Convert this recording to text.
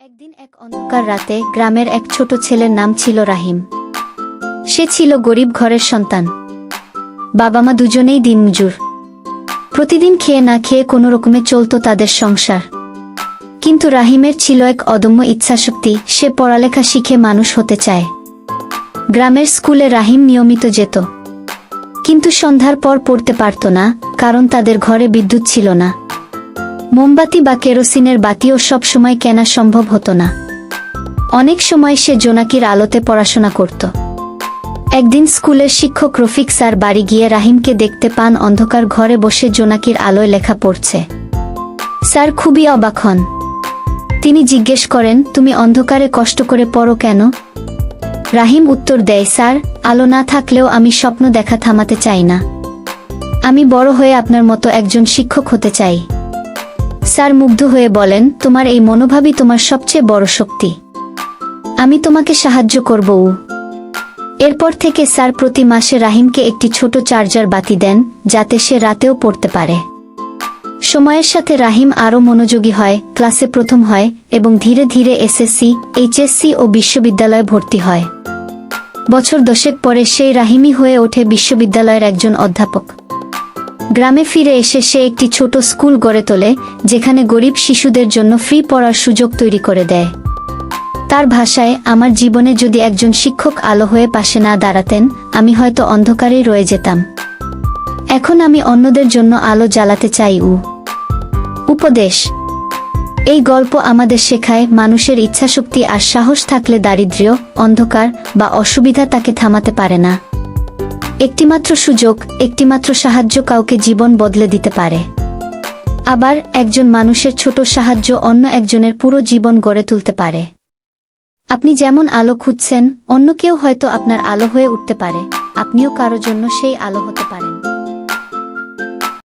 একদিন এক অন্ধকার রাতে গ্রামের এক ছোট ছেলের নাম ছিল রাহিম। সে ছিল গরিব ঘরের সন্তান। বাবা মা দুজনেই দিনমজুর। প্রতিদিন খেয়ে না খেয়ে কোনো রকমে চলত তাদের সংসার। কিন্তু রাহিমের ছিল এক অদম্য ইচ্ছাশক্তি, সে পড়ালেখা শিখে মানুষ হতে চায়। গ্রামের স্কুলে রাহিম নিয়মিত যেত। কিন্তু সন্ধ্যার পর পড়তে পারত না, কারণ তাদের ঘরে বিদ্যুৎ ছিল না। মোমবাতি বা কেরোসিনের বাতিও সবসময় কেনা সম্ভব হতো না। অনেক সময় সে জোনাকির আলোতে পড়াশোনা করত। একদিন স্কুলের শিক্ষক রফিক স্যার বাড়ি গিয়ে রাহিমকে দেখতে পান অন্ধকার ঘরে বসে জোনাকির আলোয় লেখা পড়ছে। স্যার খুবই অবাক হন। তিনি জিজ্ঞেস করেন, তুমি অন্ধকারে কষ্ট করে পড়ো কেন? রাহিম উত্তর দেয়, স্যার, আলো না থাকলেও আমি স্বপ্ন দেখা থামাতে চাই না। আমি বড় হয়ে আপনার মতো একজন শিক্ষক হতে চাই। স্যার মুগ্ধ হয়ে বলেন, তোমার এই মনোভাবই তোমার সবচেয়ে বড় শক্তি। আমি তোমাকে সাহায্য করব। উ এরপর থেকে স্যার প্রতি মাসে রাহিমকে একটি ছোট চার্জার বাতি দেন, যাতে সে রাতেও পড়তে পারে। সময়ের সাথে রাহিম আরও মনোযোগী হয়, ক্লাসে প্রথম হয় এবং ধীরে ধীরে এসএসসি, এইচএসসি ও বিশ্ববিদ্যালয়ে ভর্তি হয়। বছর দশেক পরে সেই রাহিমই হয়ে ওঠে বিশ্ববিদ্যালয়ের একজন অধ্যাপক। গ্রামে ফিরে এসে সে একটি ছোট স্কুল গড়ে তোলে, যেখানে গরিব শিশুদের জন্য ফ্রি পড়ার সুযোগ তৈরি করে দেয়। তার ভাষায়, আমার জীবনে যদি একজন শিক্ষক আলো হয়ে পাশে না দাঁড়াতেন, আমি হয়তো অন্ধকারেই রয়ে যেতাম। এখন আমি অন্যদের জন্য আলো জ্বালাতে চাই, উ। উপদেশ। এই গল্প আমাদের শেখায়, মানুষের ইচ্ছাশক্তি আর সাহস থাকলে দারিদ্র্য, অন্ধকার বা অসুবিধা তাকে থামাতে পারে না। একটিমাত্র সুযোগ, একটিমাত্র সাহায্য কাউকে জীবন বদলে দিতে পারে। আবার একজন মানুষের ছোট সাহায্য অন্য একজনের পুরো জীবন গড়ে তুলতে পারে। আপনি যেমন আলো খুঁজছেন, অন্য কেউ হয়তো আপনার আলো হয়ে উঠতে পারে। আপনিও কারও জন্য সেই আলো হতে পারেন।